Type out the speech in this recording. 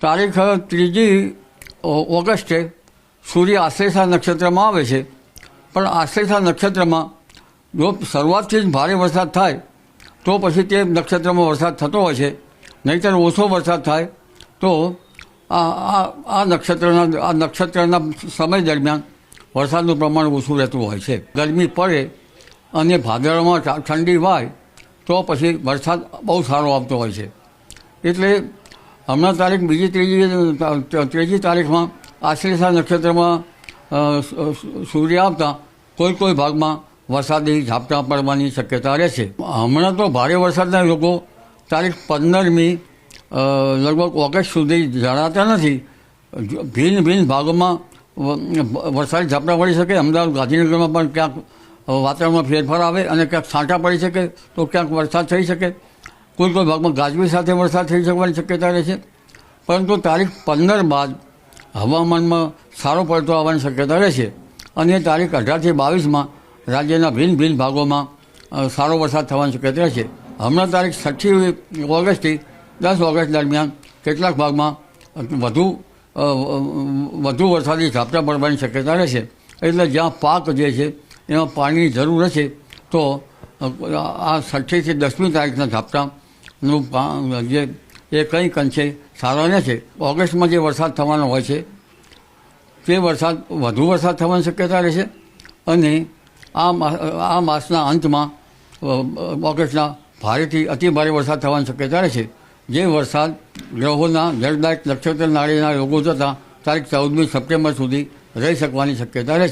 તારીખ ત્રીજી ઓગસ્ટે સૂર્ય આશ્લેષા નક્ષત્રમાં આવે છે. પણ આશ્લેષા નક્ષત્રમાં જો શરૂઆતથી જ ભારે વરસાદ થાય, તો પછી તે નક્ષત્રમાં વરસાદ થતો હોય છે. નહીંતર ઓછો વરસાદ થાય, તો આ આ નક્ષત્રના આ નક્ષત્રના સમય દરમિયાન વરસાદનું પ્રમાણ ઓછું રહેતું હોય છે. ગરમી પડે અને ભાદરમાં ઠંડી વાય, તો પછી વરસાદ બહુ સારો આવતો હોય છે. એટલે હમણાં તારીખ બીજી ત્રીજી ત્રીજી તારીખમાં આશ્લેષા નક્ષત્રમાં સૂર્ય આવતા કોઈ કોઈ ભાગમાં વરસાદી ઝાપટા પડવાની શક્યતા રહેશે હમણાં તો ભારે વરસાદના લોકો તારીખ પંદરમી લગભગ ઓગસ્ટ સુધી જણાતા નથી. ભિન્ન ભિન્ન ભાગોમાં વરસાદી ઝાપટા પડી શકે. અમદાવાદ, ગાંધીનગરમાં પણ ક્યાંક વાતાવરણમાં ફેરફાર આવે અને ક્યાંક છાંટા પડી શકે તો ક્યાંક વરસાદ થઈ શકે. કોઈ કોઈ ભાગમાં ગાજવી સાથે વરસાદ થઈ શકવાની શક્યતા રહે છે. પરંતુ તારીખ પંદર બાદ હવામાનમાં સારો પડતો આવવાની શક્યતા રહેશે અને તારીખ અઢારથી બાવીસમાં રાજ્યના ભિન્ન ભિન્ન ભાગોમાં સારો વરસાદ થવાની શક્યતા રહેશે હમણાં તારીખ છઠ્ઠી ઓગસ્ટથી દસ ઓગસ્ટ દરમિયાન કેટલાક ભાગમાં વધુ વધુ વરસાદી ઝાપટા પડવાની શક્યતા રહેશે એટલે જ્યાં પાક જે છે, એમાં પાણીની જરૂર હશે, તો આ છઠ્ઠીથી દસમી તારીખના ઝાપટાનું પા- જે એ કંઈક અંશે સારા છે. ઓગસ્ટમાં જે વરસાદ થવાનો હોય છે, તે વરસાદ વધુ વરસાદ થવાની શક્યતા રહેશે અને આ આ માસના અંતમાં ઓગસ્ટના ભારેથી અતિ ભારે વરસાદ થવાની શક્યતા રહેશે જે વરસાદ ગ્રહોના જળદાયક નક્ષત્ર નાળીના યોગો થતાં તારીખ ચૌદમી સપ્ટેમ્બર સુધી રહી શકવાની શક્યતા રહેશે